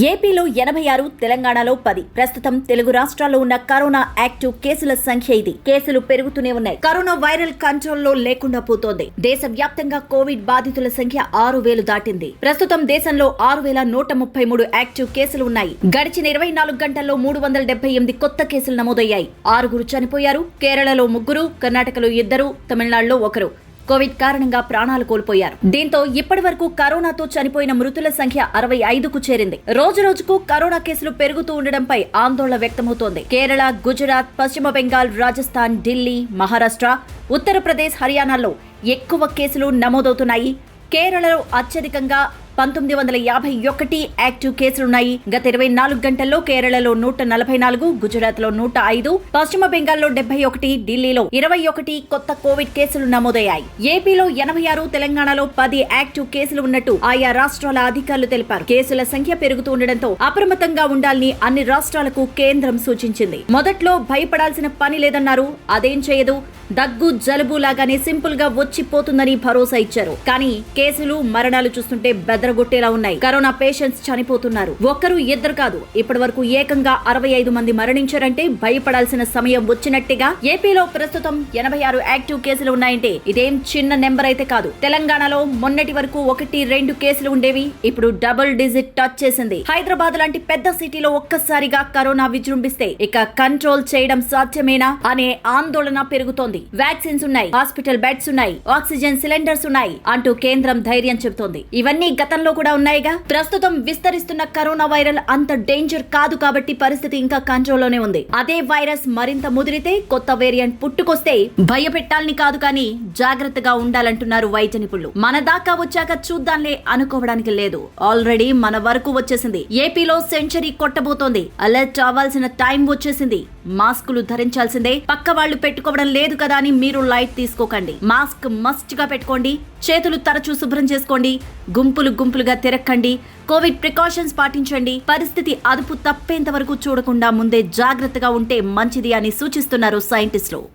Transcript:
ఏపీలో ఎనభై ఆరు తెలంగాణలో పది. ప్రస్తుతం తెలుగు రాష్ట్రాల్లో ఉన్న కరోనా యాక్టివ్ కేసుల సంఖ్య ఇది. కేసులు పెరుగుతూనే ఉన్నాయి. కరోనా వైరల్ కంట్రోల్లో లేకుండా పోతోంది. దేశవ్యాప్తంగా కోవిడ్ బాధితుల సంఖ్య ఆరు వేలు దాటింది. ప్రస్తుతం దేశంలో ఆరు వేల నూట ముప్పై మూడు యాక్టివ్ కేసులు ఉన్నాయి. గడిచిన ఇరవై నాలుగు గంటల్లో మూడు వందల డెబ్బై ఎనిమిది కొత్త కేసులు నమోదయ్యాయి. ఆరుగురు చనిపోయారు. కేరళలో ముగ్గురు కర్ణాటకలో ఇద్దరు తమిళనాడులో ఒకరు. కోవిడ్ కారణంగా ప్రాణాలు కోల్పోయారు. దీంతో ఇప్పటి వరకు కరోనాతో చనిపోయిన మృతుల సంఖ్య అరవై ఐదుకు చేరింది. రోజు రోజుకు కరోనా కేసులు పెరుగుతూ ఉండడంపై ఆందోళన వ్యక్తమవుతోంది. కేరళ గుజరాత్ పశ్చిమ బెంగాల్ రాజస్థాన్ ఢిల్లీ మహారాష్ట్ర ఉత్తరప్రదేశ్ హర్యానాల్లో ఎక్కువ కేసులు నమోదవుతున్నాయి. కేరళలో అత్యధికంగా పంతొమ్మిది వందల యాభై ఒకటి యాక్టివ్ కేసులున్నాయి. గత ఇరవై నాలుగు గంటల్లో కేరళలో నూట నలభై నాలుగు గుజరాత్లో నూట ఐదు పశ్చిమ బెంగాల్లో డెబ్బై ఒకటి ఢిల్లీలో ఇరవై ఒకటి కొత్త కోవిడ్ కేసులు నమోదయ్యాయి. ఏపీలో ఎనభై ఆరు తెలంగాణలో పది యాక్టివ్ కేసులు ఉన్నట్టు ఆయా రాష్ట్రాల అధికారులు తెలిపారు. కేసుల సంఖ్య పెరుగుతూ ఉండడంతో అప్రమత్తంగా ఉండాలని అన్ని రాష్ట్రాలకు కేంద్రం సూచించింది. మొదట్లో భయపడాల్సిన పని లేదన్నారు. అదేం చేయదు? దగ్గు జలుబు లాగానే సింపుల్గా వచ్చిపోతుందని భరోసా ఇచ్చారు. కానీ కేసులు మరణాలు చూస్తుంటే బెదరగొట్టేలా ఉన్నాయి. కరోనా పేషెంట్స్ చనిపోతున్నారు. ఒక్కరు ఇద్దరు కాదు ఇప్పటి వరకు ఏకంగా అరవై ఐదు మంది మరణించారంటే భయపడాల్సిన సమయం వచ్చినట్టుగా ఏపీలో ప్రస్తుతం ఎనభై ఆరు యాక్టివ్ కేసులు ఉన్నాయంటే ఇదేం చిన్న నెంబర్ అయితే కాదు. తెలంగాణలో మొన్నటి వరకు ఒకటి రెండు కేసులు ఉండేవి. ఇప్పుడు డబుల్ డిజిట్ టచ్ చేసింది. హైదరాబాద్ లాంటి పెద్ద సిటీలో ఒక్కసారిగా కరోనా విజృంభిస్తే ఇక కంట్రోల్ చేయడం సాధ్యమేనా అనే ఆందోళన పెరుగుతోంది. వ్యాక్సిన్స్ ఉన్నాయి హాస్పిటల్ బెడ్స్ ఉన్నాయి ఆక్సిజన్ సిలిండర్స్ ఉన్నాయి అంటూ కేంద్రం ధైర్యం చెబుతోంది. ఇవన్నీ గత గతంలో కూడా ఉన్నాయిగా. ప్రస్తుతం విస్తరిస్తున్న కరోనా వైరల్ అంత డేంజర్ కాదు కాబట్టి పరిస్థితి ఇంకా కంట్రోల్లోనే ఉంది. అదే వైరస్ మరింత ముదిరితే కొత్త వేరియంట్ పుట్టుకొస్తే భయపెట్టాలని కాదు కానీ జాగ్రత్తగా ఉండాలంటున్నారు వైద్య నిపుణులు. మన దాకా వచ్చాక చూద్దాంలే అనుకోవడానికి లేదు. ఆల్రెడీ మన వరకు వచ్చేసింది. ఏపీలో సెంచరీ కొట్టబోతోంది. అలర్ట్ అవ్వాల్సిన టైం వచ్చేసింది. మాస్కులు ధరించాల్సిందే. పక్క వాళ్ళు పెట్టుకోవడం లేదు కదా అని మీరు లైట్ తీసుకోకండి. మాస్క్ మస్ట్గా పెట్టుకోండి. చేతులు తరచూ శుభ్రం చేసుకోండి. గుంపులు గుంపులుగా తిరక్కండి. కోవిడ్ ప్రికాషన్స్ పాటించండి. పరిస్థితి అదుపు తప్పేంత వరకు చూడకుండా ముందే జాగ్రత్తగా ఉంటే మంచిది అని సూచిస్తున్నారు సైంటిస్టులు.